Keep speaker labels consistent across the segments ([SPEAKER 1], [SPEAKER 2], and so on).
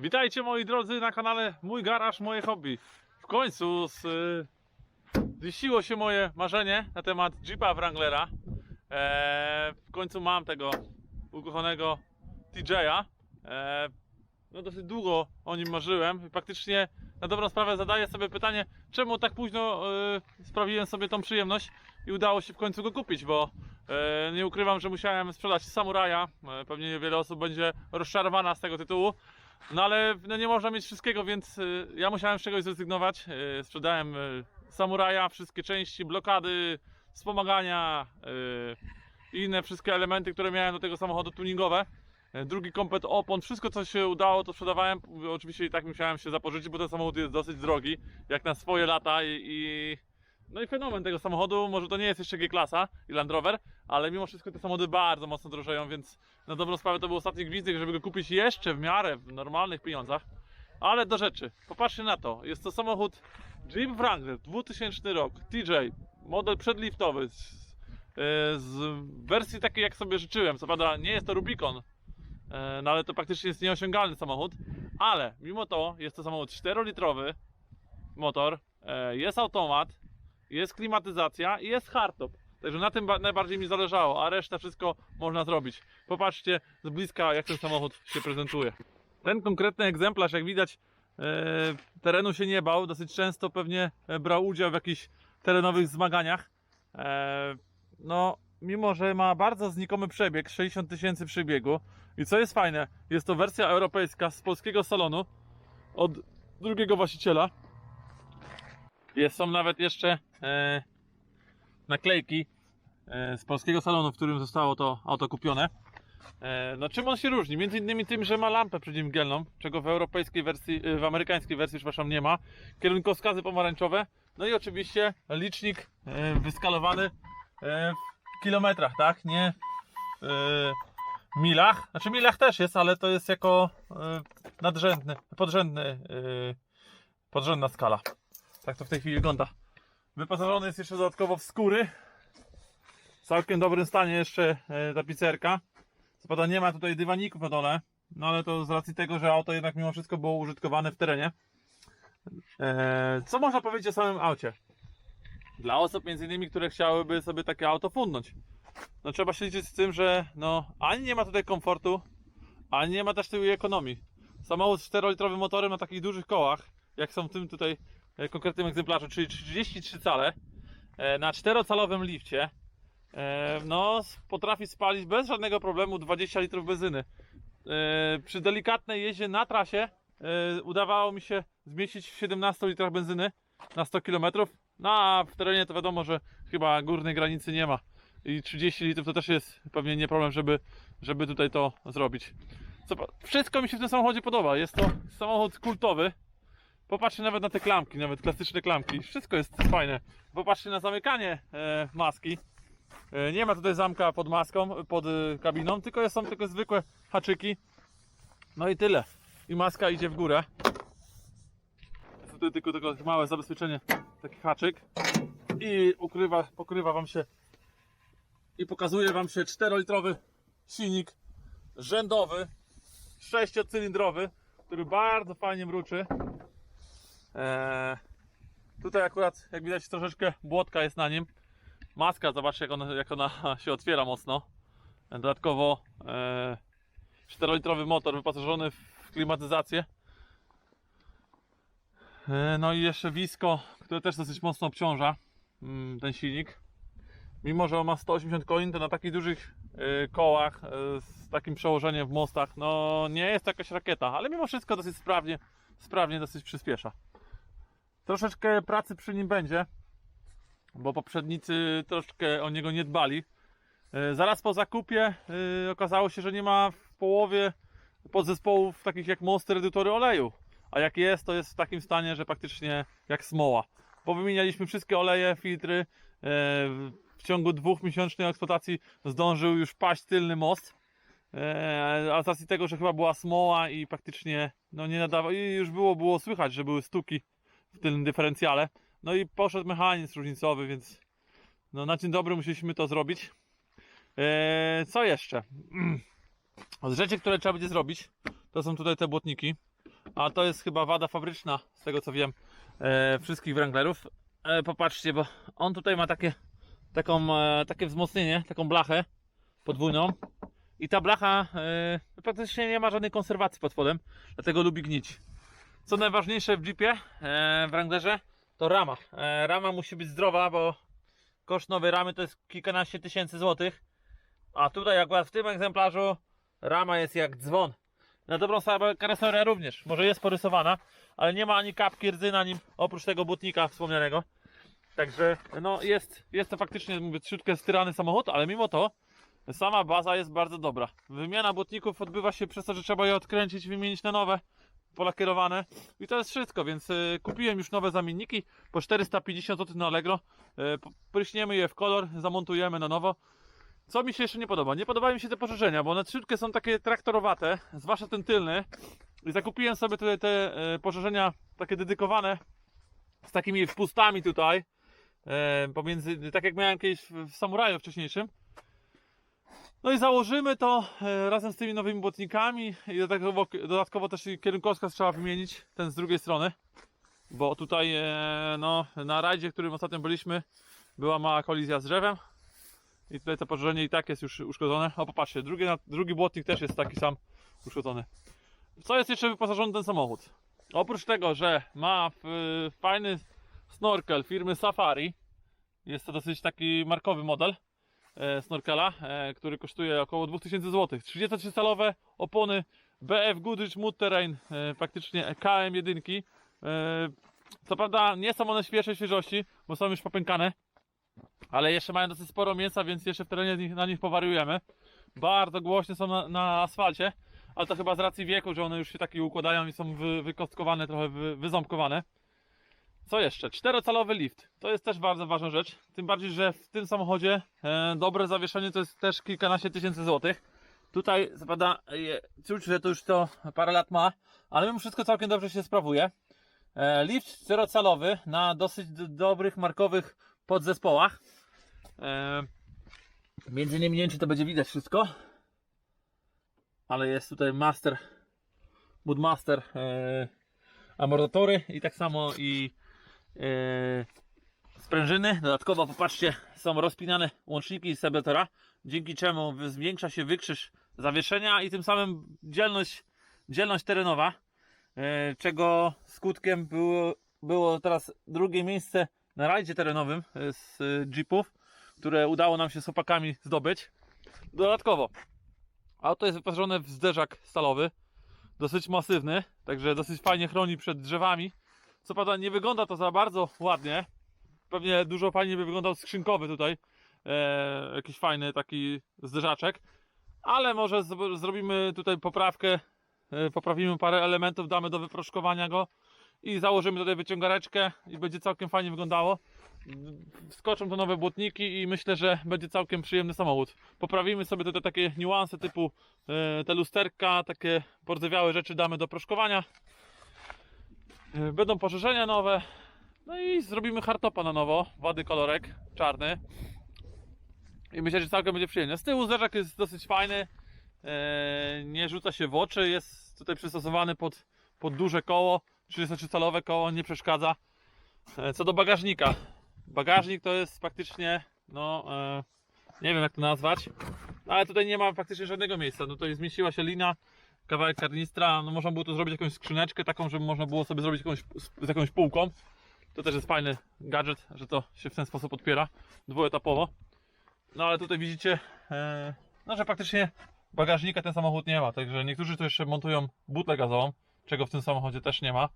[SPEAKER 1] Witajcie moi drodzy na kanale Mój Garaż, Moje Hobby. W końcu z, y, ziściło się moje marzenie na temat Jeepa Wranglera. E, w końcu mam tego ukochanego TJ'a. E, no dosyć długo o nim marzyłem i praktycznie na dobrą sprawę zadaję sobie pytanie, czemu tak późno y, sprawiłem sobie tą przyjemność i udało się w końcu go kupić, bo e, nie ukrywam, że musiałem sprzedać samuraja. Pewnie wiele osób będzie rozczarowana z tego tytułu. No ale no nie można mieć wszystkiego, więc y, ja musiałem z czegoś zrezygnować. Y, sprzedałem y, samuraja, wszystkie części, blokady, wspomagania i inne wszystkie elementy, które miałem do tego samochodu tuningowe. Drugi komplet opon, wszystko co się udało to sprzedawałem. Oczywiście i tak musiałem się zapożyczyć, bo ten samochód jest dosyć drogi, jak na swoje lata i, i no i fenomen tego samochodu, może to nie jest jeszcze G-klasa i Land Rover, ale mimo wszystko te samochody bardzo mocno drożeją, więc na dobrą sprawę to był ostatni gwizdek, żeby go kupić jeszcze w miarę w normalnych pieniądzach. Ale do rzeczy, popatrzcie na to, jest to samochód Jeep Wrangler 2000 rok, TJ, model przedliftowy, z, e, z wersji takiej jak sobie życzyłem, co prawda nie jest to Rubicon, e, no ale to praktycznie jest nieosiągalny samochód, ale mimo to jest to samochód 4-litrowy motor, e, jest automat, jest klimatyzacja i jest hardtop. Także na tym ba- najbardziej mi zależało, a reszta wszystko można zrobić. Popatrzcie z bliska jak ten samochód się prezentuje. Ten konkretny egzemplarz, jak widać, e, terenu się nie bał. Dosyć często pewnie e, brał udział w jakichś terenowych zmaganiach. E, no, mimo że ma bardzo znikomy przebieg, 60 tysięcy przebiegu. I co jest fajne, jest to wersja europejska z polskiego salonu od drugiego właściciela. Jest, są nawet jeszcze e, naklejki e, z polskiego salonu, w którym zostało to auto kupione. E, no czym on się różni? Między innymi tym, że ma lampę przeciwmgielną, czego w europejskiej wersji, e, w amerykańskiej wersji, przepraszam, nie ma. Kierunkowskazy pomarańczowe. No i oczywiście licznik e, wyskalowany e, w kilometrach, tak? Nie w e, milach. Znaczy milach też jest, ale to jest jako e, nadrzędny, podrzędny, e, podrzędna skala. Tak to w tej chwili wygląda. Wyposażony jest jeszcze dodatkowo w skóry. W całkiem dobrym stanie jeszcze e, tapicerka. Co prawda nie ma tutaj dywaników na dole, no ale to z racji tego, że auto jednak mimo wszystko było użytkowane w terenie. E, co można powiedzieć o samym aucie? Dla osób między innymi, które chciałyby sobie takie auto fundnąć. No trzeba się liczyć z tym, że no ani nie ma tutaj komfortu, ani nie ma też tej ekonomii. Samochód z 4-litrowym motorem na takich dużych kołach, jak są w tym tutaj konkretnym egzemplarzu, czyli 33 cale e, na 4-calowym lifcie, e, no potrafi spalić bez żadnego problemu 20 litrów benzyny. E, Przy delikatnej jeździe na trasie e, udawało mi się zmieścić w 17 litrach benzyny na 100 km. No a w terenie to wiadomo, że chyba górnej granicy nie ma. I 30 litrów to też jest pewnie nie problem, żeby, żeby tutaj to zrobić. Wszystko mi się w tym samochodzie podoba. Jest to samochód kultowy. Popatrzcie nawet na te klamki, nawet klasyczne klamki. Wszystko jest fajne. Popatrzcie na zamykanie e, maski. E, nie ma tutaj zamka pod maską, pod e, kabiną, tylko są tylko zwykłe haczyki. No i tyle. I maska idzie w górę. Jest tutaj tylko tylko małe zabezpieczenie, taki haczyk. I ukrywa, pokrywa wam się i pokazuje wam się 4-litrowy silnik rzędowy, 6-cylindrowy, który bardzo fajnie mruczy. Eee, tutaj akurat, jak widać, troszeczkę błotka jest na nim. Maska, zobaczcie jak ona, jak ona się otwiera mocno. Dodatkowo e, 4-litrowy motor wyposażony w klimatyzację. E, no i jeszcze wisko, które też dosyć mocno obciąża mm, ten silnik. Mimo, że on ma 180 koni, to na takich dużych e, kołach z takim przełożeniem w mostach, no nie jest to jakaś rakieta, ale mimo wszystko dosyć sprawnie, sprawnie dosyć przyspiesza. Troszeczkę pracy przy nim będzie, bo poprzednicy troszkę o niego nie dbali. E, Zaraz po zakupie e, okazało się, że nie ma w połowie podzespołów takich jak mosty reduktory oleju. A jak jest, to jest w takim stanie, że praktycznie jak smoła. Powymienialiśmy wszystkie oleje, filtry. e, W ciągu dwóch miesięcznej eksploatacji zdążył już paść tylny most. A z racji tego, że chyba była smoła i praktycznie no nie nadawał, i już było, było słychać, że były stuki w tylnym dyferencjale. No i poszedł mechanizm różnicowy, więc no na dzień dobry musieliśmy to zrobić. Eee, co jeszcze? Z rzeczy, które trzeba będzie zrobić, to są tutaj te błotniki. A to jest chyba wada fabryczna, z tego co wiem, e, wszystkich Wranglerów. E, popatrzcie, bo on tutaj ma takie, taką, e, takie wzmocnienie, taką blachę podwójną. I ta blacha e, praktycznie nie ma żadnej konserwacji pod spodem, dlatego lubi gnić. Co najważniejsze w Jeepie, e, w Wranglerze, to rama. E, rama musi być zdrowa, bo koszt nowej ramy to jest kilkanaście tysięcy złotych. A tutaj akurat w tym egzemplarzu rama jest jak dzwon. Na dobrą sprawę karoseria również. Może jest porysowana, ale nie ma ani kapki rdzy na nim, oprócz tego butnika wspomnianego. Także no jest, jest to faktycznie mówię, trzutkę styrany samochód, ale mimo to sama baza jest bardzo dobra. Wymiana butników odbywa się przez to, że trzeba je odkręcić, wymienić na nowe, polakierowane. I to jest wszystko, więc y, kupiłem już nowe zamienniki po 450 zł na Allegro. Y, pryśniemy je w kolor, zamontujemy na nowo. Co mi się jeszcze nie podoba? Nie podobają mi się te poszerzenia, bo one trzutkę są takie traktorowate, zwłaszcza ten tylny. I zakupiłem sobie tutaj te e, poszerzenia takie dedykowane z takimi wpustami tutaj. Pomiędzy, tak jak miałem kiedyś w samuraju wcześniejszym. No i założymy to e, razem z tymi nowymi błotnikami i dodatkowo, dodatkowo też kierunkowskaz trzeba wymienić, ten z drugiej strony. Bo tutaj e, no, na rajdzie, którym ostatnio byliśmy, była mała kolizja z drzewem. I tutaj to poszerzenie i tak jest już uszkodzone. O popatrzcie, drugi, drugi błotnik też jest taki sam uszkodzony. Co jest jeszcze wyposażony ten samochód? Oprócz tego, że ma w, fajny snorkel firmy Safari, jest to dosyć taki markowy model e, snorkela, e, który kosztuje około 2000 zł. 33-calowe opony BF Goodrich Mud Terrain, e, praktycznie KM1. E, co prawda nie są one świeżej świeżości, bo są już popękane, ale jeszcze mają dosyć sporo mięsa, więc jeszcze w terenie na nich powariujemy. Bardzo głośne są na, na asfalcie, ale to chyba z racji wieku, że one już się takie układają i są wy, wykostkowane, trochę wy, wyząbkowane. Co jeszcze? Czterocalowy lift. To jest też bardzo ważna rzecz. Tym bardziej, że w tym samochodzie e, dobre zawieszenie to jest też kilkanaście tysięcy złotych. Tutaj zapada czuć, że to już to parę lat ma, ale mimo wszystko całkiem dobrze się sprawuje. E, lift czterocalowy na dosyć dobrych markowych podzespołach. E, między innymi nie wiem, czy to będzie widać wszystko, ale jest tutaj master, Budmaster amortyzatory i tak samo i sprężyny. Dodatkowo popatrzcie, są rozpinane łączniki stabilizatora, dzięki czemu zwiększa się wykrzyż zawieszenia i tym samym dzielność, dzielność terenowa, e, czego skutkiem było, było teraz drugie miejsce na rajdzie terenowym e, z Jeepów, które udało nam się z chłopakami zdobyć. Dodatkowo, auto jest wyposażone w zderzak stalowy, dosyć masywny, także dosyć fajnie chroni przed drzewami. Co prawda nie wygląda to za bardzo ładnie, pewnie dużo fajniej by wyglądał skrzynkowy tutaj, e, jakiś fajny taki zderzaczek, ale może z, zrobimy tutaj poprawkę, e, poprawimy parę elementów, damy do wyproszkowania go i założymy tutaj wyciągareczkę i będzie całkiem fajnie wyglądało. Wskoczą to nowe błotniki i myślę, że będzie całkiem przyjemny samochód. Poprawimy sobie tutaj takie niuanse typu e, te lusterka, takie pordzewiałe rzeczy damy do proszkowania. E, Będą poszerzenia nowe. No i zrobimy hardtopa na nowo, wady kolorek, czarny. I myślę, że całkiem będzie przyjemnie. Z tyłu zderzak jest dosyć fajny. e, Nie rzuca się w oczy. Jest tutaj przystosowany pod, pod duże koło. 33-calowe koło nie przeszkadza. E, Co do bagażnika. Bagażnik to jest praktycznie, no, e, nie wiem jak to nazwać, ale tutaj nie ma praktycznie żadnego miejsca. No tutaj zmieściła się lina, kawałek karnistra, no można było tu zrobić jakąś skrzyneczkę taką, żeby można było sobie zrobić jakąś, z jakąś półką. To też jest fajny gadżet, że to się w ten sposób odpiera, dwuetapowo. No ale tutaj widzicie, e, no że praktycznie bagażnika ten samochód nie ma, także niektórzy tu jeszcze montują butlę gazową, czego w tym samochodzie też nie ma.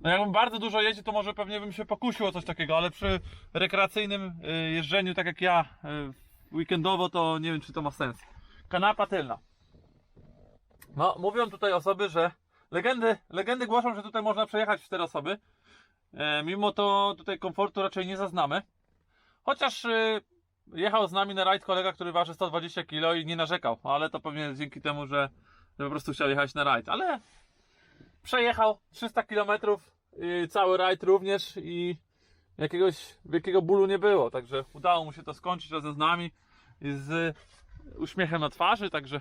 [SPEAKER 1] No jakbym bardzo dużo jeździł, to może pewnie bym się pokusił o coś takiego, ale przy rekreacyjnym y, jeżdżeniu, tak jak ja, y, weekendowo, to nie wiem, czy to ma sens. Kanapa tylna. No, mówią tutaj osoby, że legendy, legendy głoszą, że tutaj można przejechać w cztery osoby. E, mimo to tutaj komfortu raczej nie zaznamy. Chociaż y, jechał z nami na rajd kolega, który waży 120 kg i nie narzekał, ale to pewnie dzięki temu, że, że po prostu chciał jechać na rajd. Ale przejechał 300 km, y, cały rajd również i jakiegoś wielkiego bólu nie było, także udało mu się to skończyć razem z nami z uśmiechem na twarzy, także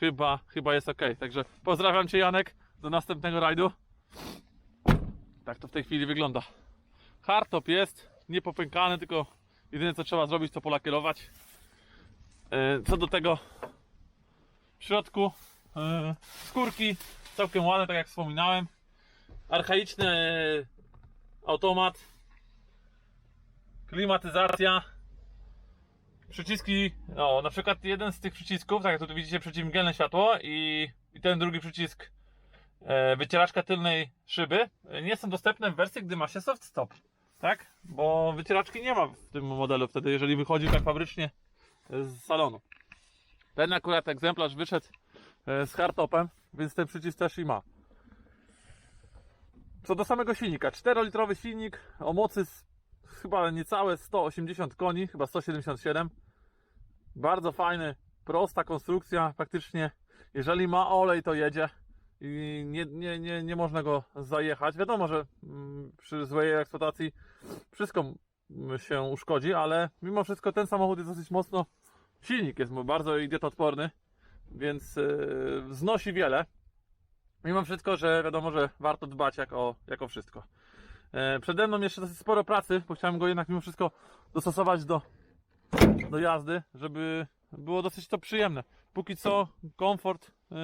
[SPEAKER 1] chyba, chyba jest ok. Także pozdrawiam Cię Janek, do następnego rajdu. Tak to w tej chwili wygląda. Hardtop jest, nie popękany, tylko jedyne co trzeba zrobić to polakierować. E, Co do tego w środku e, skórki całkiem ładne, tak jak wspominałem. Archaiczny e, automat, klimatyzacja, przyciski, no na przykład jeden z tych przycisków, tak jak tu widzicie przeciwmgielne światło i, i ten drugi przycisk e, wycieraczka tylnej szyby e, nie są dostępne w wersji, gdy ma się soft stop, tak? Bo wycieraczki nie ma w tym modelu wtedy, jeżeli wychodzi tak fabrycznie e, z salonu. Ten akurat egzemplarz wyszedł e, z hardtopem, więc ten przycisk też i ma. Co do samego silnika, 4-litrowy silnik o mocy chyba niecałe 180 koni, chyba 177. Bardzo fajny, prosta konstrukcja, faktycznie jeżeli ma olej to jedzie i nie, nie, nie, nie można go zajechać. Wiadomo, że mm, przy złej eksploatacji wszystko się uszkodzi, ale mimo wszystko ten samochód jest dosyć mocno, silnik jest bardzo idiotodporny, więc yy, znosi wiele. Mimo wszystko, że wiadomo, że warto dbać jak o, o wszystko. E, przede mną jeszcze sporo pracy, bo chciałem go jednak mimo wszystko dostosować do, do jazdy, żeby było dosyć to przyjemne. Póki co komfort e,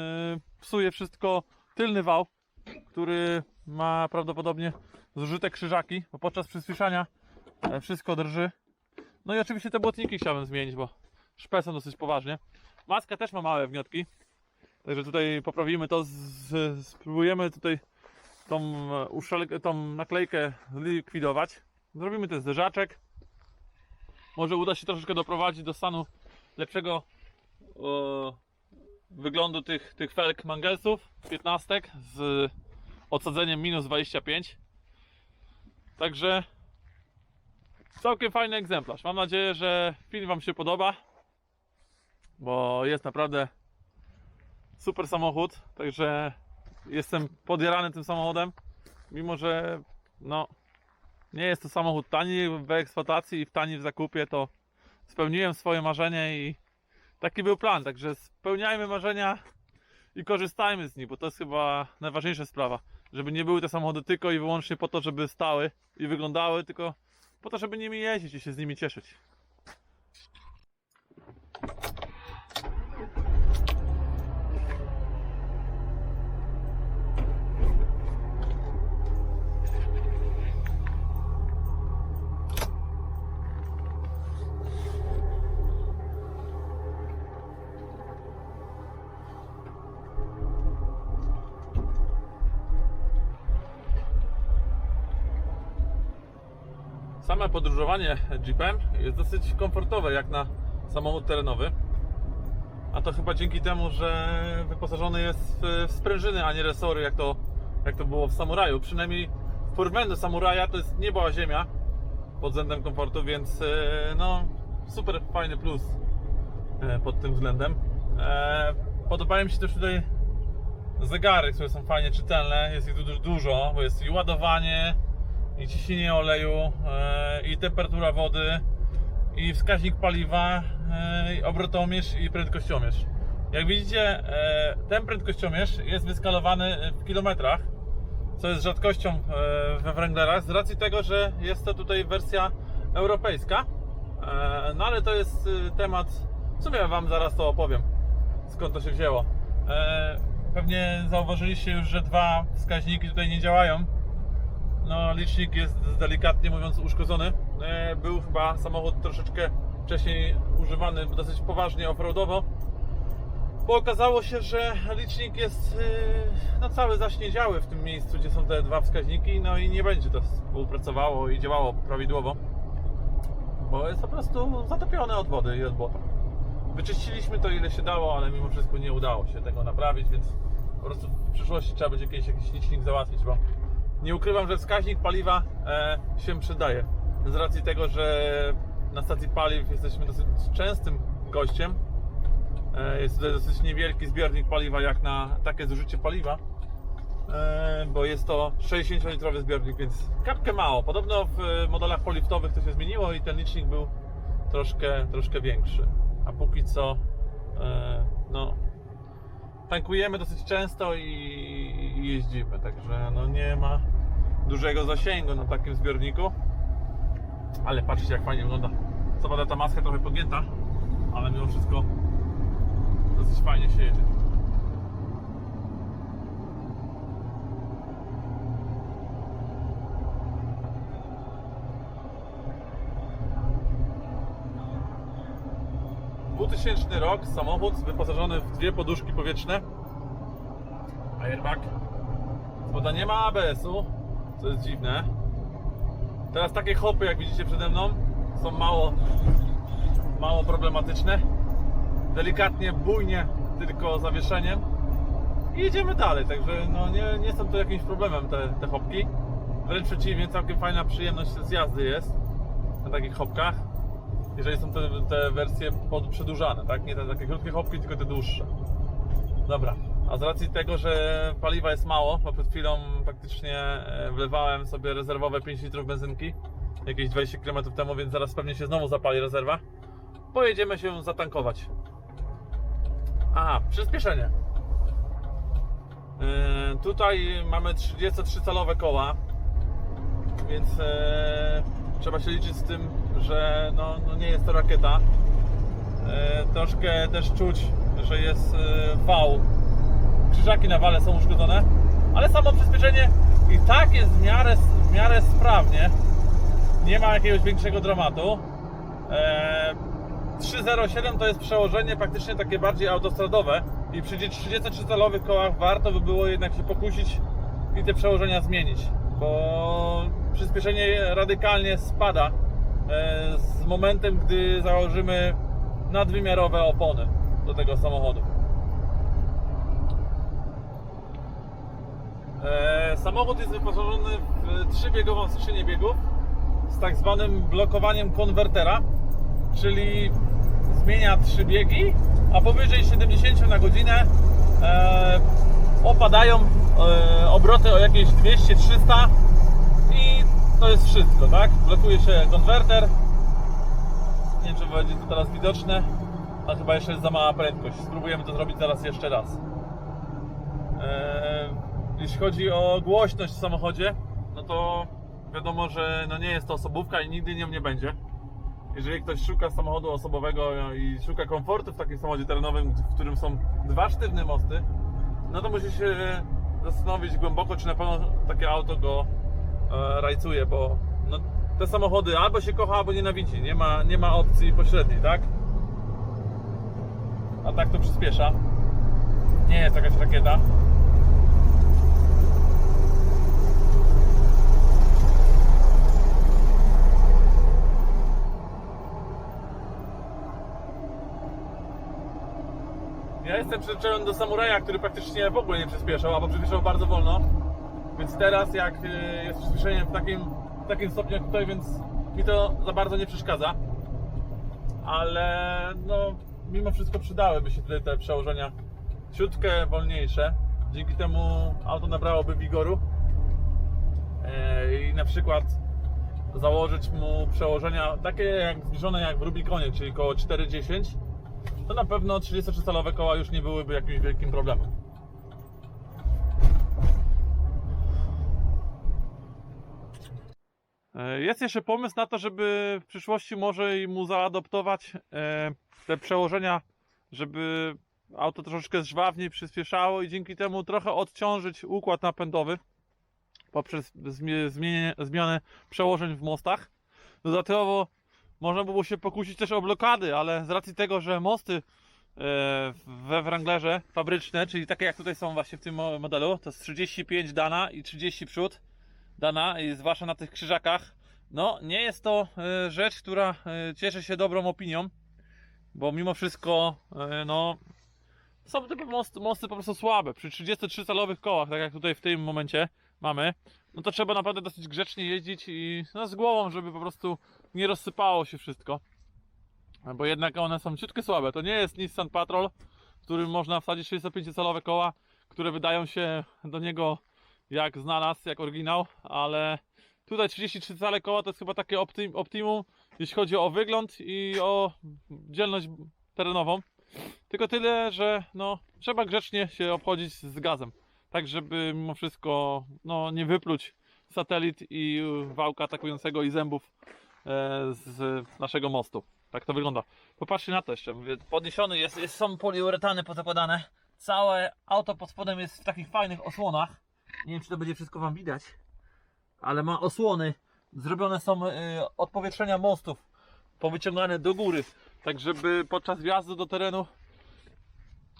[SPEAKER 1] psuje wszystko tylny wał, który ma prawdopodobnie zużyte krzyżaki, bo podczas przyspieszania e, wszystko drży. No i oczywiście te błotniki chciałem zmienić, bo szpecą dosyć poważnie. Maska też ma małe wniotki, Także tutaj poprawimy to, z, z, spróbujemy tutaj tą, e, uszelkę, tą naklejkę zlikwidować. Zrobimy ten zderzaczek. Może uda się troszeczkę doprowadzić do stanu lepszego e, wyglądu tych, tych felg mangelsów 15 z odsadzeniem minus 25. Także całkiem fajny egzemplarz. Mam nadzieję, że film Wam się podoba, bo jest naprawdę super samochód, także jestem podjarany tym samochodem, mimo że no nie jest to samochód tani w eksploatacji i w tani w zakupie, to spełniłem swoje marzenie i taki był plan, także spełniajmy marzenia i korzystajmy z nich, bo to jest chyba najważniejsza sprawa, żeby nie były te samochody tylko i wyłącznie po to, żeby stały i wyglądały, tylko po to, żeby nimi jeździć i się z nimi cieszyć. Same podróżowanie Jeepem jest dosyć komfortowe jak na samochód terenowy. A to chyba dzięki temu, że wyposażony jest w- sprężyny, a nie resory, jak to, jak to było w Samuraju. Przynajmniej w porównaniu do Samuraja to jest nieba ziemia pod względem komfortu, więc e, no super fajny plus e, pod tym względem. E, Podobają mi się też tutaj zegary, które są fajnie czytelne. Jest ich dużo, bo jest i ładowanie, i ciśnienie oleju, e, i temperatura wody, i wskaźnik paliwa, e, i obrotomierz i prędkościomierz. Jak widzicie, e, ten prędkościomierz jest wyskalowany w kilometrach, co jest rzadkością we Wranglerach, z racji tego, że jest to tutaj wersja europejska. No ale to jest temat, w sumie Wam zaraz to opowiem, skąd to się wzięło. Pewnie zauważyliście już, że dwa wskaźniki tutaj nie działają. No, licznik jest delikatnie mówiąc uszkodzony. E, Był chyba samochód troszeczkę wcześniej używany dosyć poważnie offroadowo. Bo okazało się, że licznik jest e, no, cały zaśniedziały w tym miejscu, gdzie są te dwa wskaźniki, no i nie będzie to współpracowało i działało prawidłowo. Bo jest po prostu zatopione od wody i od błota. Wyczyściliśmy to ile się dało, ale mimo wszystko nie udało się tego naprawić, więc po prostu w przyszłości trzeba będzie jakiś, licznik załatwić, bo nie ukrywam, że wskaźnik paliwa e, się przydaje. Z racji tego, że na stacji paliw jesteśmy dosyć częstym gościem. E, jest tutaj dosyć niewielki zbiornik paliwa jak na takie zużycie paliwa. E, bo jest to 60-litrowy zbiornik, więc kapkę mało. Podobno w modelach poliftowych to się zmieniło i ten licznik był troszkę, troszkę większy. A póki co, no, tankujemy dosyć często i, jeździmy, także no nie ma dużego zasięgu na takim zbiorniku. Ale patrzcie jak fajnie wygląda. Co prawda ta maska trochę podgięta, ale mimo wszystko dosyć fajnie się jedzie. Dwutysięczny rok, samochód wyposażony w dwie poduszki powietrzne, airbag. Woda nie ma ABS-u, co jest dziwne. Teraz takie hopy, jak widzicie przede mną, są mało, mało problematyczne. Delikatnie, bujnie, tylko zawieszeniem. I jedziemy dalej, także no nie, nie są to jakimś problemem te, te hopki. Wręcz przeciwnie, całkiem fajna przyjemność z jazdy jest na takich hopkach. Jeżeli są te, te wersje pod, przedłużane, tak? Nie te takie krótkie hopki, tylko te dłuższe. Dobra, a z racji tego, że paliwa jest mało, bo przed chwilą faktycznie e, wlewałem sobie rezerwowe 5 litrów benzynki jakieś 20 km temu, więc zaraz pewnie się znowu zapali rezerwa. Pojedziemy się zatankować. Aha, przyspieszenie. Yy, tutaj mamy 33-calowe koła, więc e, trzeba się liczyć z tym, że no, no nie jest to rakieta. E, troszkę też czuć, że jest e, wał. Krzyżaki na wale są uszkodzone, ale samo przyspieszenie i tak jest w miarę, w miarę sprawnie. Nie ma jakiegoś większego dramatu. E, 307 to jest przełożenie praktycznie takie bardziej autostradowe i przy 33-calowych kołach warto by było jednak się pokusić i te przełożenia zmienić, bo przyspieszenie radykalnie spada e, z momentem, gdy założymy nadwymiarowe opony do tego samochodu. E, samochód jest wyposażony w trzybiegową skrzynię biegów z tak zwanym blokowaniem konwertera, czyli zmienia trzy biegi, a powyżej 70 na godzinę e, opadają e, obroty o jakieś 200-300 i to jest wszystko, tak? Blokuje się konwerter. Nie wiem, czy będzie to teraz widoczne, a chyba jeszcze jest za mała prędkość. Spróbujemy to zrobić teraz jeszcze raz. E, jeśli chodzi o głośność w samochodzie, no to wiadomo, że no nie jest to osobówka i nigdy nią nie będzie. Jeżeli ktoś szuka samochodu osobowego i szuka komfortu w takim samochodzie terenowym, w którym są dwa sztywne mosty, no to musi się zastanowić głęboko, czy na pewno takie auto go rajcuje, bo no, te samochody albo się kocha, albo nienawidzi. Nie ma, nie ma opcji pośredniej, tak? A tak to przyspiesza. Nie jest jakaś rakieta. Ja jestem przyzwyczajony do samuraja, który praktycznie w ogóle nie przyspieszał, albo przyspieszał bardzo wolno. Więc teraz jak y, jest przyspieszenie w takim, w takim stopniu jak tutaj, więc mi to za bardzo nie przeszkadza. Ale no, mimo wszystko przydałyby się tutaj te przełożenia ciutkę wolniejsze. Dzięki temu auto nabrałoby wigoru. E, I na przykład założyć mu przełożenia takie jak zbliżone jak w Rubikonie, czyli około 4,10 to na pewno 33-calowe koła już nie byłyby jakimś wielkim problemem. Jest jeszcze pomysł na to, żeby w przyszłości może mu zaadoptować e, te przełożenia, żeby auto troszeczkę żwawniej przyspieszało i dzięki temu trochę odciążyć układ napędowy poprzez zmianę przełożeń w mostach. Dodatkowo można by było się pokusić też o blokady, ale z racji tego, że mosty e, we Wranglerze fabryczne, czyli takie jak tutaj są właśnie w tym mo- modelu, to jest 35 dana i 30 przód dana zwłaszcza na tych krzyżakach, no nie jest to e, rzecz, która e, cieszy się dobrą opinią, bo mimo wszystko e, no są te mosty, mosty po prostu słabe. Przy 33-calowych kołach, tak jak tutaj w tym momencie mamy, no to trzeba naprawdę dosyć grzecznie jeździć i no, z głową, żeby po prostu nie rozsypało się wszystko. Bo jednak one są ciutkie słabe. To nie jest Nissan Patrol, w którym można wsadzić 65-calowe koła, które wydają się do niego jak znalazł, jak oryginał, ale tutaj 33 cale koła to jest chyba takie optim, optimum, jeśli chodzi o wygląd i o dzielność terenową. Tylko tyle, że no, trzeba grzecznie się obchodzić z gazem. Tak, żeby mimo wszystko no, nie wypluć satelit i wałka atakującego i zębów e, z naszego mostu. Tak to wygląda. Popatrzcie na to jeszcze. Podniesiony jest, jest, są poliuretany pozakładane. Całe auto pod spodem jest w takich fajnych osłonach. Nie wiem, czy to będzie wszystko Wam widać, ale ma osłony. Zrobione są e, od powietrzenia mostów, powyciągane do góry, tak żeby podczas wjazdu do terenu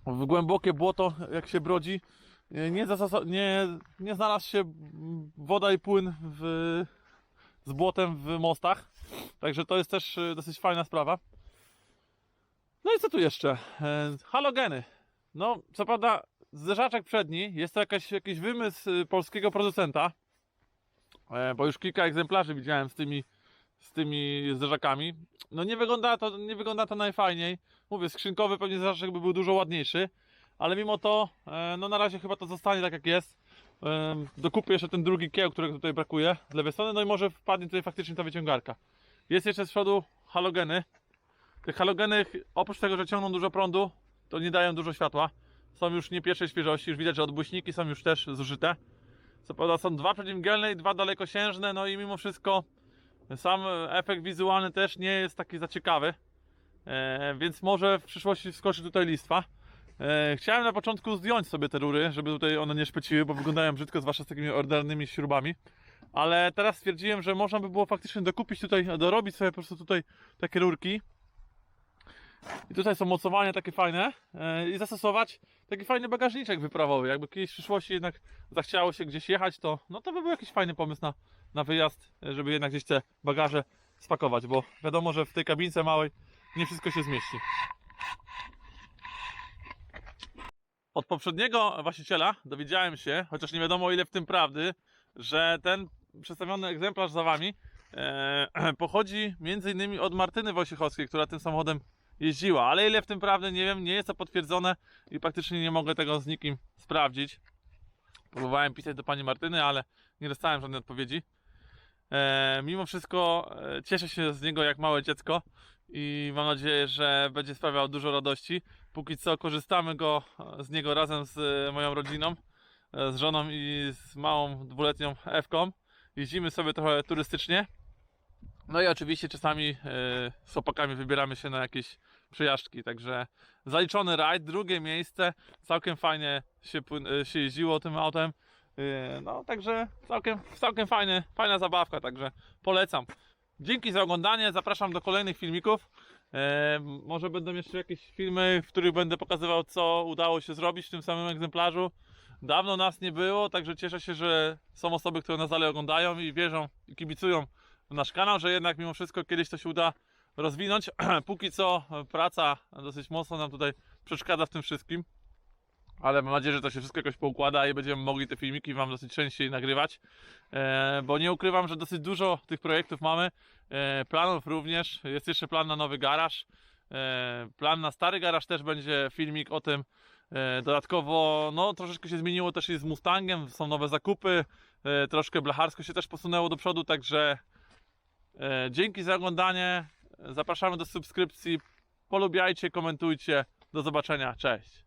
[SPEAKER 1] w głębokie błoto, jak się brodzi, e, nie, nie, nie znalazł się woda i płyn w, z błotem w mostach. Także to jest też e, dosyć fajna sprawa. No i co tu jeszcze? Halogeny. No, co prawda, zderzaczek przedni jest to jakaś, jakiś wymysł e, polskiego producenta, e, bo już kilka egzemplarzy widziałem z tymi, z tymi zderzakami. No nie wygląda to, nie wygląda to najfajniej. Mówię, skrzynkowy pewnie zderzaczek by był dużo ładniejszy, ale mimo to, e, no na razie chyba to zostanie tak jak jest. E, Dokupię jeszcze ten drugi kieł, którego tutaj brakuje z lewej strony, no i może wpadnie tutaj faktycznie ta wyciągarka. Jest jeszcze z przodu halogeny. Te halogeny, oprócz tego, że ciągną dużo prądu, to nie dają dużo światła. Są już nie pierwszej świeżości, już widać, że odbłyśniki są już też zużyte. Co prawda są dwa przeciwmgielne i dwa dalekosiężne, no i mimo wszystko sam efekt wizualny też nie jest taki za ciekawy. E, więc może w przyszłości wskoczy tutaj listwa. E, chciałem na początku zdjąć sobie te rury, żeby tutaj one nie szpeciły, bo wyglądają brzydko, zwłaszcza z takimi ordynarnymi śrubami. Ale teraz stwierdziłem, że można by było faktycznie dokupić tutaj, dorobić sobie po prostu tutaj takie rurki. I tutaj są mocowania takie fajne e, i zastosować taki fajny bagażniczek wyprawowy. Jakby kiedyś w przyszłości jednak zachciało się gdzieś jechać, to no to by był jakiś fajny pomysł na, na wyjazd, e, żeby jednak gdzieś te bagaże spakować, bo wiadomo, że w tej kabince małej nie wszystko się zmieści. Od poprzedniego właściciela dowiedziałem się, chociaż nie wiadomo ile w tym prawdy, że ten przedstawiony egzemplarz za wami e, pochodzi między innymi od Martyny Wojciechowskiej, która tym samochodem jeździła, ale ile w tym prawdy nie wiem, nie jest to potwierdzone i praktycznie nie mogę tego z nikim sprawdzić. Próbowałem pisać do pani Martyny, ale nie dostałem żadnej odpowiedzi. E, mimo wszystko e, cieszę się z niego jak małe dziecko i mam nadzieję, że będzie sprawiał dużo radości. Póki co korzystamy go e, z niego razem z e, moją rodziną, e, z żoną i z małą dwuletnią Ewką. Jeździmy sobie trochę turystycznie. No i oczywiście czasami e, z chłopakami wybieramy się na jakieś przejażdżki, także zaliczony rajd, drugie miejsce, całkiem fajnie się, e, się jeździło tym autem. E, No, także całkiem, całkiem fajny, fajna zabawka, także polecam. Dzięki za oglądanie, zapraszam do kolejnych filmików. Może będą jeszcze jakieś filmy, w których będę pokazywał, co udało się zrobić w tym samym egzemplarzu. Dawno nas nie było, także cieszę się, że są osoby, które nas dalej oglądają i wierzą i kibicują nasz kanał, że jednak mimo wszystko kiedyś to się uda rozwinąć. Póki co e, praca dosyć mocno nam tutaj przeszkadza w tym wszystkim. Ale mam nadzieję, że to się wszystko jakoś poukłada i będziemy mogli te filmiki Wam dosyć częściej nagrywać. E, bo nie ukrywam, że dosyć dużo tych projektów mamy. E, planów również. Jest jeszcze plan na nowy garaż. Plan na stary garaż też będzie filmik o tym. Dodatkowo, no troszeczkę się zmieniło też i z Mustangiem. Są nowe zakupy. Troszkę blacharsko się też posunęło do przodu, także dzięki za oglądanie. Zapraszamy do subskrypcji. Polubiajcie, komentujcie. Do zobaczenia. Cześć.